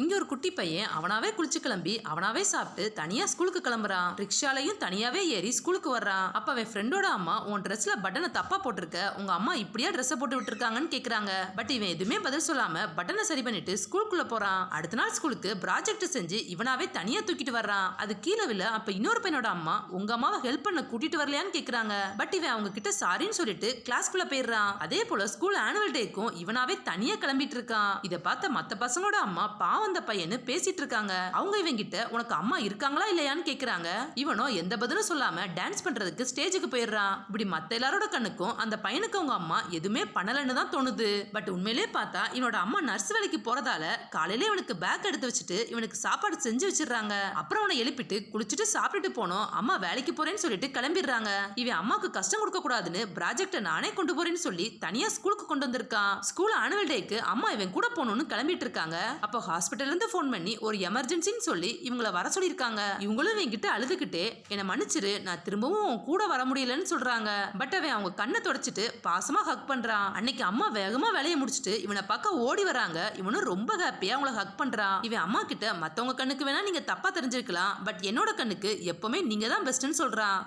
இங்கே ஒரு குட்டி பையன் அவனாவே குளிச்சு கிளம்பி அவனாவே சாப்பிட்டு தனியாக ஸ்கூலுக்கு கிளம்புறான். ரிக்ஷாலையும் தனியாவே ஏறி ஸ்கூலுக்கு வர்றான். அப்போ அவன் ஃப்ரெண்டோட அம்மா உன் ட்ரெஸ்ல பட்டனை தப்பா போட்டிருக்க. உங்க அம்மா இப்படியா ட்ரெஸ் போட்டு விட்டுருக்காங்கன்னு கேட்குறாங்க பட் இவன் எதுவுமே பதில் சொல்லாம பட்டனை சரி பண்ணிட்டு ஸ்கூலுக்குள்ள போறான். அடுத்த நாள் ஸ்கூலுக்கு ப்ராஜெக்ட் செஞ்சு இவனாவே தனியா தூக்கிட்டு வர்றான். அது கீழே விழ அப்ப இன்னொரு பையனோட அம்மா உங்க அம்மாவை ஹெல்ப் பண்ண கூட்டிட்டு வரலையான்னு கேட்குறாங்க பட் இவன் அவங்க கிட்ட சாரின்னு சொல்லிட்டு கிளாஸ்க்குள்ள போயிடுறான். அதே போல ஸ்கூல் ஆனுவல் டேக்கும் இவனாவே தனியா கிளம்பிட்டு இருக்கான். இதை பார்த்த மற்ற பசங்களோட அம்மா பாவம் அந்த பையனு பேசிட்டு இருக்காங்க. அவங்க இவங்கிட்ட உனக்கு அம்மா இருக்காங்களா இல்லையான்னு கேக்குறாங்க. இவனோ எந்த பதிலும் சொல்லாம டான்ஸ் பண்றதுக்கு ஸ்டேஜுக்கு போயிடுறான். இப்படி மத்த எல்லாரோட கண்ணுக்கும் அந்த பையனுக்கு அவங்க அம்மா எதுவுமே பண்ணலன்னு தான் தோணுது. பட் உண்மையிலே பார்த்தா இவனோட அம்மா நர்ஸ் வேலைக்கு போறதால காலையில இவனுக்கு பேக் எடுத்து வச்சுட்டு இவனுக்கு சாப்பாடு செஞ்சு வச்சிடுறாங்க. அப்புறம் அவனை எழுப்பிட்டு குளிச்சுட்டு சாப்பிட்டுட்டு போனோம். அம்மா வேலைக்கு போறேன்னு சொல்லிட்டு கிளம்பிடுறாங்க. இவன் அம்மாவுக்கு கஷ்டம் கொடுக்க கூடாதுன்னு ப்ராஜெக்ட நானே கொண்டு போறேன்னு சொல்லி தனியா ஸ்கூலுக்கு கொண்டு வந்திருக்கான். ஸ்கூல் ஆனுவல் டேக்கு அம்மா இவன் கூட போகணும்னு கிளம்பிட்டு இருக்காங்க. அப்போ ஹாஸ்பிட்டல் இருந்து ஃபோன் பண்ணி ஒரு எமர்ஜென்சின்னு சொல்லி இவங்கள வர சொல்லியிருக்காங்க. இவங்களும் என்கிட்ட அழுதுகிட்டே என்னை மன்னிச்சிரு நான் திரும்பவும் உன் கூட வர முடியலன்னு சொல்கிறாங்க பட் அவன் அவங்க கண்ணை தொடச்சிட்டு பாசமாக ஹக் பண்ணுறான் அன்னைக்கு அம்மா வேகமாக வேலையை முடிச்சிட்டு இவனை பார்க்க ஓடி வராங்க. இவனும் ரொம்ப ஹாப்பியாக அவங்கள ஹக் பண்ணுறான் இவன் அம்மா கிட்ட மற்றவங்க கண்ணுக்கு வேணா நீங்கள் தப்பாக தெரிஞ்சிருக்கலாம். பட் என்னோட கண்ணுக்கு எப்போவுமே நீங்கள் தான் பெஸ்ட்டுன்னு சொல்கிறான்